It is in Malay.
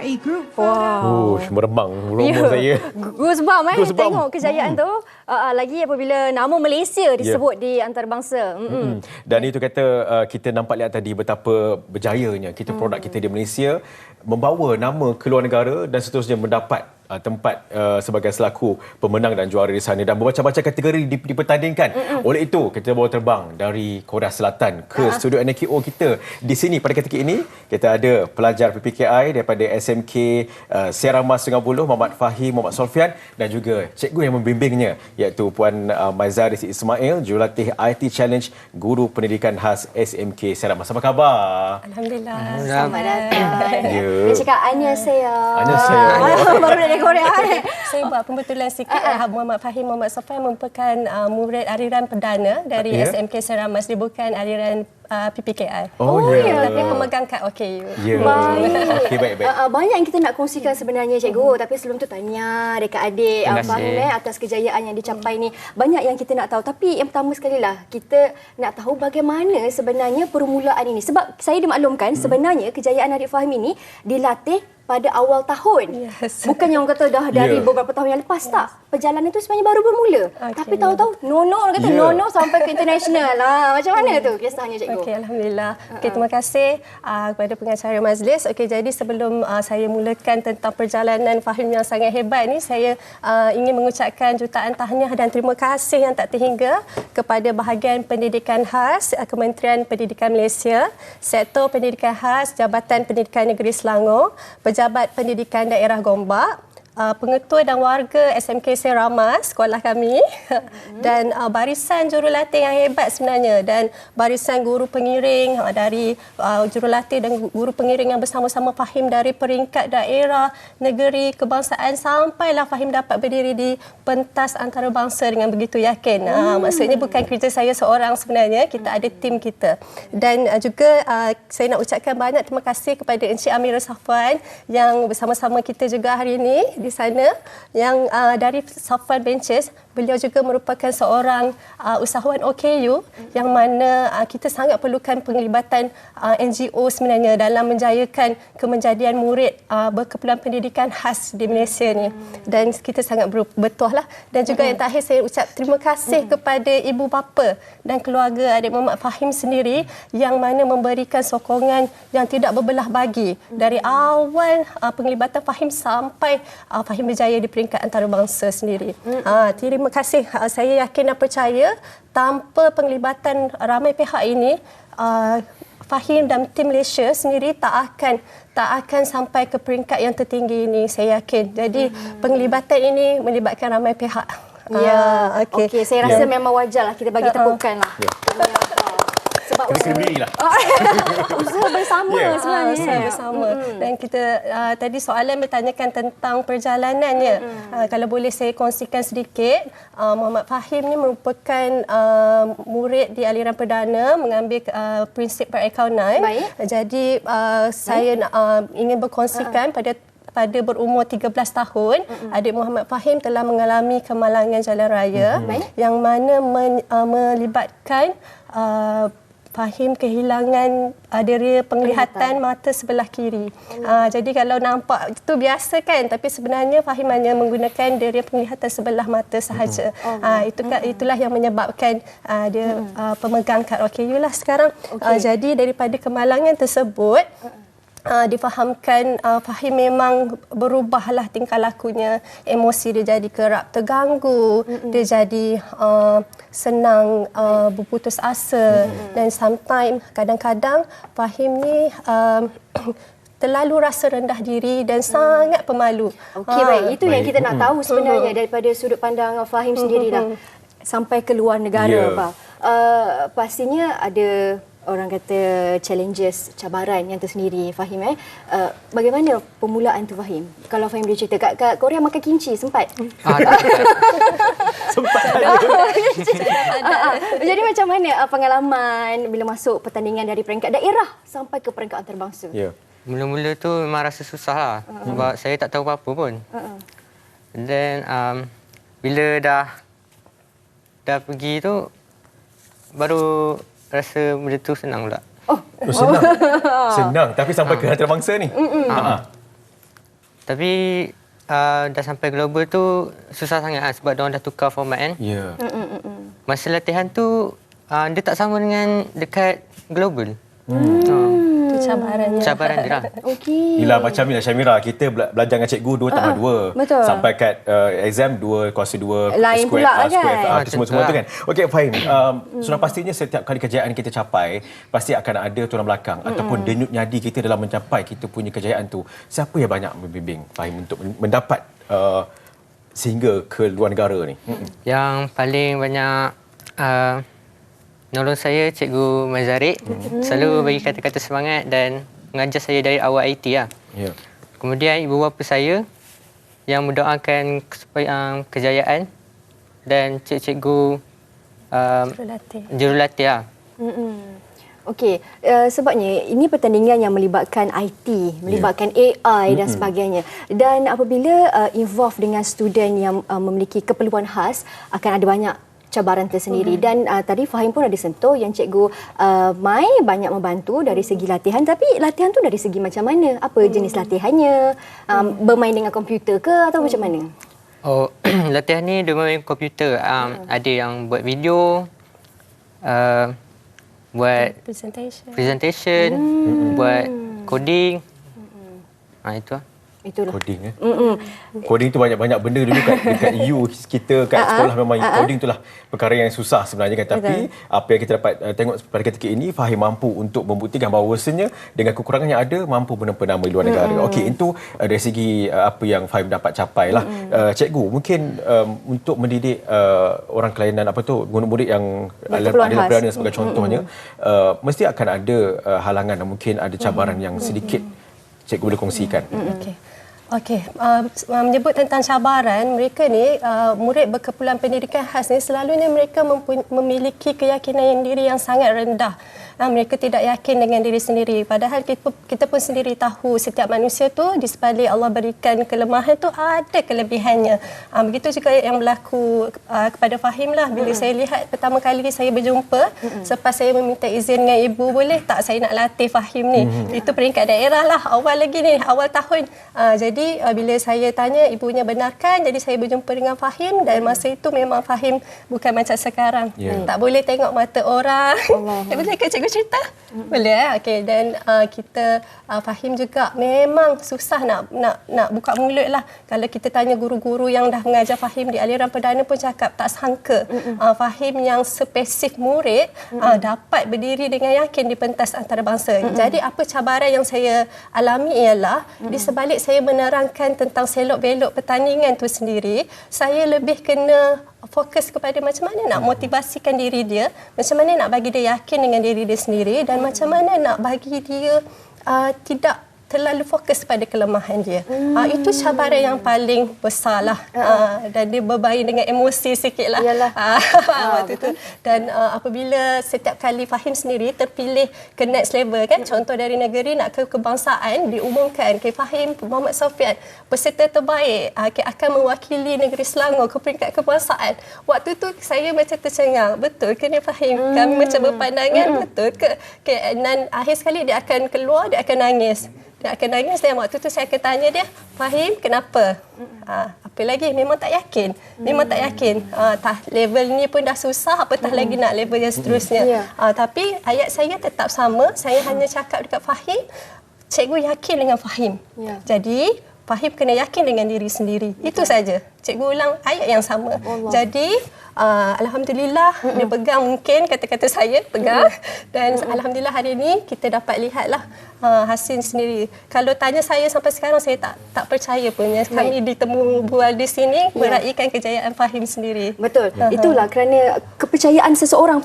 4A Group. Oh, meremang romo Ya. saya. Goosebump eh Goosebump. tengok kejayaan tu. Uh, uh, lagi apabila nama Malaysia disebut Ya. di antarabangsa. Mm-mm. Hmm. Dan itu kata uh, kita nampak lihat tadi betapa berjayanya kita produk kita di Malaysia membawa nama ke luar negara dan seterusnya mendapat uh, tempat uh, sebagai selaku pemenang dan juara di sana dan bermacam-macam kategori dip- dipertandingkan. Mm-mm. Oleh itu kita bawa terbang dari Korea Selatan ke uh. studio NKO kita. Di sini pada ketika ini kita ada pelajar PPKI daripada SMK uh, Sierra Sungai Buloh Muhammad Fahim Muhammad Solfian dan juga cikgu yang membimbingnya iaitu Puan uh, Maizaris Ismail jurulatih IT Challenge Guru Pendidikan Khas SMK Sierra Apa khabar? Alhamdulillah. Selamat datang. Ya. Dia cakap Annyeonghaseyo. Annyeonghaseyo. Ah, Baru dari Korea. eh. Saya buat pembetulan sikit. Uh, Muhammad Fahim Muhammad Sofyan merupakan uh, murid aliran perdana dari Ya. SMK Seramas. Dia bukan aliran uh, PPKI. Oh, ya. Tapi pemegang kad OKU. Ya. Baik. Okey, baik, baik. Uh, uh, banyak yang kita nak kongsikan sebenarnya cikgu. Tapi sebelum tu tanya dekat adik uh. Fahim eh, atas kejayaan yang dicapai ni. Banyak yang kita nak tahu. Tapi yang pertama sekali lah kita nak tahu bagaimana sebenarnya permulaan ini. Sebab saya dimaklumkan sebenarnya kejayaan adik Fahim ini dilatih pada awal tahun. Yes. Bukan yang orang kata dah dari Ya. beberapa tahun yang lepas tak. Perjalanan itu sebenarnya baru bermula. Okey. Tapi tahu-tahu nono orang kata Ya. nono sampai ke international lah. Macam mana tu kisahnya cikgu? Okey, alhamdulillah. Okey, terima kasih uh, kepada pengacara majlis. Okey, jadi sebelum uh, saya mulakan tentang perjalanan Fahim yang sangat hebat ni, saya uh, ingin mengucapkan jutaan tahniah dan terima kasih yang tak terhingga kepada bahagian pendidikan khas uh, Kementerian Pendidikan Malaysia, Sektor Pendidikan Khas Jabatan Pendidikan Negeri Selangor, Pejabat Pendidikan Daerah Gombak, uh, pengetua dan warga SMK Seramas, sekolah kami. Dan uh, barisan jurulatih yang hebat sebenarnya. Dan barisan guru pengiring uh, dari uh, jurulatih dan guru pengiring yang bersama-sama Fahim dari peringkat daerah, negeri, kebangsaan sampailah Fahim dapat berdiri di pentas antarabangsa dengan begitu yakin. Uh, maksudnya bukan kerja saya seorang sebenarnya, kita ada tim kita. Dan uh, juga uh, saya nak ucapkan banyak terima kasih kepada Encik Amira Safwan yang bersama-sama kita juga hari ini di sana yang uh, dari Safwan Benches beliau juga merupakan seorang uh, usahawan OKU yang mana uh, kita sangat perlukan penglibatan uh, NGO sebenarnya dalam menjayakan kemenjadian murid uh, berkeperluan pendidikan khas di Malaysia ni. Dan kita sangat ber- betul lah. Dan juga yang terakhir saya ucap terima kasih kepada ibu bapa dan keluarga adik Muhammad Fahim sendiri yang mana memberikan sokongan yang tidak berbelah bagi dari awal uh, penglibatan Fahim sampai uh, Fahim berjaya di peringkat antarabangsa sendiri. Uh, terima kasih. Uh, saya yakin dan percaya tanpa penglibatan ramai pihak ini uh, Fahim dan tim Malaysia sendiri tak akan tak akan sampai ke peringkat yang tertinggi ini saya yakin. Jadi penglibatan ini melibatkan ramai pihak. Ya, Ah, okey. Okay. Saya rasa memang wajar lah kita bagi tepukan lah. Ya. Sebab Kena lah. usaha bersama Ya. sebenarnya. Ah, usaha bersama. Dan kita uh, tadi soalan bertanyakan tentang perjalanannya. Uh, kalau boleh saya kongsikan sedikit, uh, Muhammad Fahim ni merupakan uh, murid di aliran perdana mengambil uh, prinsip perakaunan. Baik. Jadi uh, saya uh, ingin berkongsikan pada pada berumur 13 tahun, adik Muhammad Fahim telah mengalami kemalangan jalan raya Baik. yang mana men, uh, melibatkan uh, Fahim kehilangan uh, deria penglihatan mata sebelah kiri. Uh, jadi kalau nampak itu biasa kan tapi sebenarnya Fahim hanya menggunakan deria penglihatan sebelah mata sahaja. Uh, itu itulah yang menyebabkan uh, dia uh, pemegang kad OKU lah sekarang. Uh, jadi daripada kemalangan tersebut Uh, difahamkan uh, Fahim memang berubahlah tingkah lakunya. Emosi dia jadi kerap terganggu. Mm-hmm. dia jadi uh, senang uh, berputus asa mm-hmm. dan sometimes kadang-kadang Fahim ni uh, terlalu rasa rendah diri dan sangat pemalu. Okey Ah. baik, itu yang Baik. kita nak tahu sebenarnya daripada sudut pandang Fahim sendirilah sampai ke luar negara Ya. Pak. Uh, pastinya ada orang kata challenges, cabaran yang tersendiri Fahim eh. Uh, bagaimana permulaan tu Fahim? Kalau Fahim boleh cerita kat, kat Korea makan kimchi sempat. Ah. Sempat. Jadi macam mana uh, pengalaman bila masuk pertandingan dari peringkat daerah sampai ke peringkat antarabangsa? Ya. Mula-mula tu memang rasa susah lah. Sebab saya tak tahu apa-apa pun. Uh-uh. And then um, bila dah dah pergi tu baru rasa benda tu senang pula. Oh, senang. senang tapi sampai ke antarabangsa ni. Ha. Tapi uh, dah sampai global tu susah sangat lah sebab diorang dah tukar format kan. Ya. Masa latihan tu uh, dia tak sama dengan dekat global. Cabarannya. Cabaran dia lah. Okey. Yelah macam ni lah Syamira, kita bela- belajar dengan cikgu dua tambah dua. betul. Sampai kat uh, exam dua, kuasa dua, Lain square, pula uh, square, kan? uh, Ah, semua-semua tu kan. Okey Fahim, um, sudah pastinya setiap kali kejayaan kita capai, pasti akan ada tulang belakang ataupun denyut nyadi kita dalam mencapai kita punya kejayaan tu. Siapa yang banyak membimbing Fahim untuk men- mendapat uh, sehingga ke luar negara ni? Mm-mm. Yang paling banyak uh, nolong saya Cikgu Mazarik. Selalu bagi kata-kata semangat dan mengajar saya dari awal IT lah. Ya. Kemudian ibu bapa saya yang mendoakan supaya um, kejayaan dan cikgu-cikgu um, Jurulatih. jurulatih lah. Mm-mm. Okey, uh, sebabnya ini pertandingan yang melibatkan IT, melibatkan AI dan sebagainya. Dan apabila uh, involve dengan student yang uh, memiliki keperluan khas, akan ada banyak cabaran tersendiri. Dan uh, tadi Fahim pun ada sentuh yang cikgu uh, Mai banyak membantu dari segi latihan. Tapi latihan tu dari segi macam mana? Apa jenis latihannya? Um, bermain dengan komputer ke atau macam mana? Oh, latihan ni dia main komputer. Um, Ada yang buat video, uh, buat Presentation. presentation, buat coding. Ah itu. lah. Itulah. Coding eh. Coding tu banyak-banyak benda dulu kat dekat EU kita kat sekolah memang coding tu lah. Perkara yang susah sebenarnya kan. Tapi apa yang kita dapat uh, tengok pada ketika ini Fahim mampu untuk membuktikan bahawasanya dengan kekurangan yang ada mampu menempa nama di luar negara. Okey itu uh, dari segi uh, apa yang Fahim dapat capai lah. Uh, cikgu mungkin um, untuk mendidik uh, orang kelainan apa tu murid-murid yang adalah khas. berada sebagai contohnya uh, mesti akan ada uh, halangan dan mungkin ada cabaran yang sedikit cikgu boleh kongsikan. Okey. Okey, uh, menyebut tentang cabaran, mereka ni uh, murid berkeperluan pendidikan khas ni selalunya mereka memiliki keyakinan yang diri yang sangat rendah. Uh, mereka tidak yakin dengan diri sendiri. Padahal kita, kita pun sendiri tahu setiap manusia tu di sebalik Allah berikan kelemahan tu ada kelebihannya. Uh, begitu juga yang berlaku uh, kepada Fahim lah. Bila saya lihat pertama kali saya berjumpa, selepas saya meminta izin dengan ibu, boleh tak saya nak latih Fahim ni? Itu peringkat daerah lah, awal lagi ni, awal tahun. Uh, jadi uh, bila saya tanya, ibunya benarkan. Jadi saya berjumpa dengan Fahim dan masa itu memang Fahim bukan macam sekarang. Ya. Tak boleh tengok mata orang. Eh, boleh ke cikgu cerita? Boleh eh? Okey dan uh, kita uh, Fahim juga memang susah nak nak nak buka mulut lah. Kalau kita tanya guru-guru yang dah mengajar Fahim di aliran perdana pun cakap tak sangka uh, Fahim yang spesif murid uh, dapat berdiri dengan yakin di pentas antarabangsa. Jadi apa cabaran yang saya alami ialah di sebalik saya menerangkan tentang selok-belok pertandingan tu sendiri, saya lebih kena fokus kepada macam mana nak motivasikan diri dia, macam mana nak bagi dia yakin dengan diri dia sendiri dan macam mana nak bagi dia uh, tidak terlalu fokus pada kelemahan dia. Hmm. Uh, itu cabaran yang paling besar lah. Uh, dan dia berbaring dengan emosi sikit lah. Yalah. Uh, waktu tu. Dan uh, apabila setiap kali Fahim sendiri terpilih ke next level kan, contoh dari negeri nak ke kebangsaan, diumumkan ke Fahim Muhammad Sofian, peserta terbaik uh, akan mewakili negeri Selangor ke peringkat kebangsaan. Waktu tu saya macam tercengang. Betul ke ni Fahim? Hmm. Kami macam berpandangan, hmm. betul ke? ke? Dan akhir sekali dia akan keluar, dia akan nangis. Dia akan nangis dan waktu tu saya akan tanya dia, Fahim kenapa? Ha, apa lagi? Memang tak yakin. Memang tak yakin. Ha, tah, level ni pun dah susah, apatah lagi nak level yang seterusnya. Ya. Ha, tapi ayat saya tetap sama. Saya hanya cakap dekat Fahim, cikgu yakin dengan Fahim. Ya. Jadi, Fahim kena yakin dengan diri sendiri. Itu saja. Cikgu ulang ayat yang sama. Allah. Jadi, uh, Alhamdulillah dia pegang mungkin kata-kata saya pegang. Dan Alhamdulillah hari ini kita dapat lihatlah uh, hasil sendiri. Kalau tanya saya sampai sekarang saya tak tak percaya pun yang kami ditemu bual di sini meraihkan kejayaan Fahim sendiri. Betul. Itulah kerana kepercayaan seseorang